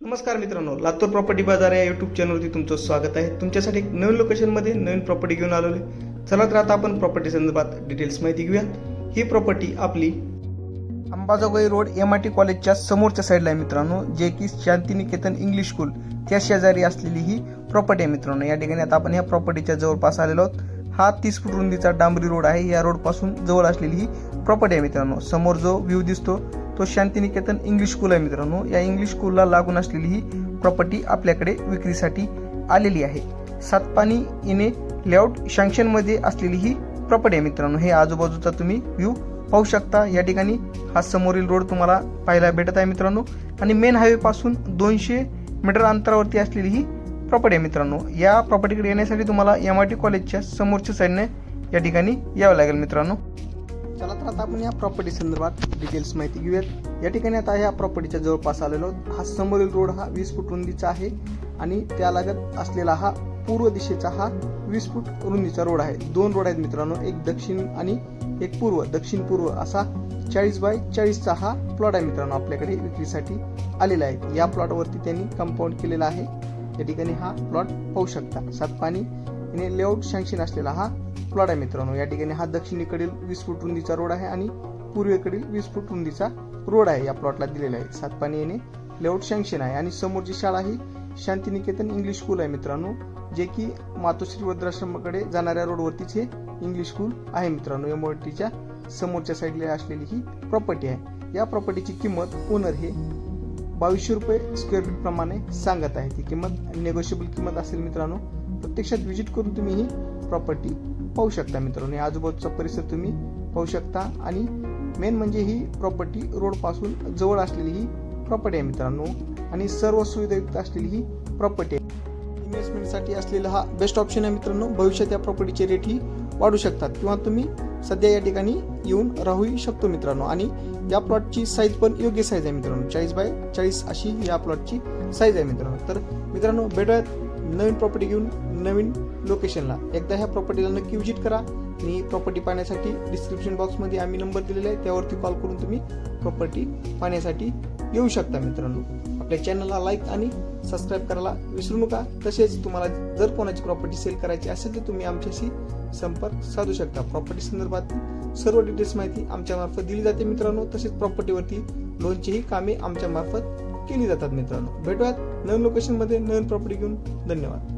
नमस्कार मित्रांनो लातूर प्रॉपर्टी बाजार या युट्यूब चॅनलवरती तुमचं स्वागत आहे. तुमच्यासाठी एक नवीन लोकेशनमध्ये नवीन प्रॉपर्टी घेऊन आलो आहे चला तर आता आपण प्रॉपर्टी संदर्भात डिटेल्स माहिती घेऊया ही प्रॉपर्टी आपली Ambajogai road M I T कॉलेजच्या समोरच्या साईडला आहे मित्रांनो जे की शांतिनिकेतन इंग्लिश स्कूल त्या शेजारी असलेली ही प्रॉपर्टी आहे मित्रांनो. या ठिकाणी आता आपण या प्रॉपर्टीच्या जवळपास आलेलो आहोत. हा तीस फूट रुंदीचा डांबरी रोड आहे. या रोडपासून जवळ असलेली ही प्रॉपर्टी आहे मित्रांनो. समोर जो व्ह्यू दिसतो तो शांतिनिकेतन इंग्लिश स्कूल आहे मित्रांनो. या इंग्लिश स्कूलला लागून असलेली ही प्रॉपर्टी आपल्याकडे विक्रीसाठी आलेली आहे. सातपाणी येणे लेआउट शँक्शनमध्ये असलेली ही प्रॉपर्टी आहे मित्रांनो. हे आजूबाजूचा तुम्ही व्ह्यू पाहू शकता. या ठिकाणी हा समोरील रोड तुम्हाला पाहायला भेटत आहे मित्रांनो. आणि मेन हायवेपासून दोनशे मीटर अंतरावरती असलेली ही प्रॉपर्टी आहे मित्रांनो. या प्रॉपर्टीकडे येण्यासाठी तुम्हाला एम आय टी कॉलेजच्या समोरच्या साईडने या ठिकाणी यावं लागेल मित्रांनो. चला तर आता आपण या प्रॉपर्टी संदर्भात डिटेल्स माहिती घेऊयात. या ठिकाणी आता ह्या प्रॉपर्टीच्या जवळपास आलेलो हा समोरील रोड हा वीस फूट रुंदीचा आहे आणि त्या लागत असलेला हा पूर्व दिशेचा हा वीस फूट रुंदीचा रोड आहे. दोन रोड आहेत मित्रांनो एक दक्षिण आणि एक पूर्व. दक्षिण पूर्व असा चाळीस बाय चाळीसचा हा प्लॉट आहे मित्रांनो आपल्याकडे विक्रीसाठी आलेला आहे. या प्लॉटवरती त्यांनी कंपाऊंड केलेला आहे. या ठिकाणी हा प्लॉट पाहू शकता. सातपाणी याने लेआउट सँक्शन असलेला हा प्लॉट आहे मित्रांनो. या ठिकाणी हा दक्षिणेकडील वीस फूट रुंदीचा रोड आहे आणि पूर्वेकडील वीस फूट रुंदीचा रोड आहे. या प्लॉटला दिलेला आहे. सातपाणी येणे लेआउट सँक्शन आहे आणि समोरची शाळा ही शांतिनिकेतन इंग्लिश स्कूल आहे मित्रांनो जे की मातोश्री वृद्धाश्रमाकडे जाणाऱ्या रोडवरतीच हे इंग्लिश स्कूल आहे मित्रांनो. एमओटीच्या समोरच्या साईडला असलेली ही प्रॉपर्टी आहे. या प्रॉपर्टीची किंमत ओनर हे बावीसशे रुपये स्क्वेअर फीट प्रमाणे सांगत आहे. ती किंमत नेगोशिएबल किंमत असेल मित्रांनो प्रत्यक्षात व्हिजिट करून तुम्ही ही प्रॉपर्टी पाहू शकता मित्रांनो. या आजूबाजूचा परिसर तुम्ही पाहू शकता. आणि मेन म्हणजे ही प्रॉपर्टी रोडपासून जवळ असलेली ही प्रॉपर्टी आहे मित्रांनो. आणि सर्व सुविधायुक्त असलेली ही प्रॉपर्टी आहे. इन्व्हेस्टमेंटसाठी असलेला हा बेस्ट ऑप्शन आहे मित्रांनो. भविष्यात या प्रॉपर्टीचे रेट ही वाढू शकतात. किंवा तुम्ही सध्या या ठिकाणी येऊन राहूही शकतो मित्रांनो. आणि या प्लॉटची साईज पण योग्य साईज आहे मित्रांनो. चाळीस बाय चाळीस अशी या प्लॉटची साईज आहे मित्रांनो. तर मित्रांनो भेटूयात नवीन प्रॉपर्टी घेऊन नवीन लोकेशनला एकदा ह्या प्रॉपर्टीला नक्की विजिट करा. आणि ही प्रॉपर्टी पाहण्यासाठी डिस्क्रिप्शन बॉक्समध्ये आम्ही नंबर दिलेला आहे. त्यावरती कॉल करून तुम्ही प्रॉपर्टी पाहण्यासाठी येऊ शकता मित्रांनो. आपल्या चॅनलला लाईक आणि सबस्क्राईब करायला विसरू नका. तसेच तुम्हाला जर कोणाची प्रॉपर्टी सेल करायची असेल तर तुम्ही आमच्याशी संपर्क साधू शकता. प्रॉपर्टी संदर्भात सर्व डिटेल्स माहिती आमच्या मार्फत दिली जाते मित्रांनो. तसेच प्रॉपर्टीवरती लोनचीही कामे आमच्या मार्फत केली जातात मित्रांनो. भेटूयात नवीन लोकेशनमध्ये नवीन प्रॉपर्टी घेऊन. धन्यवाद.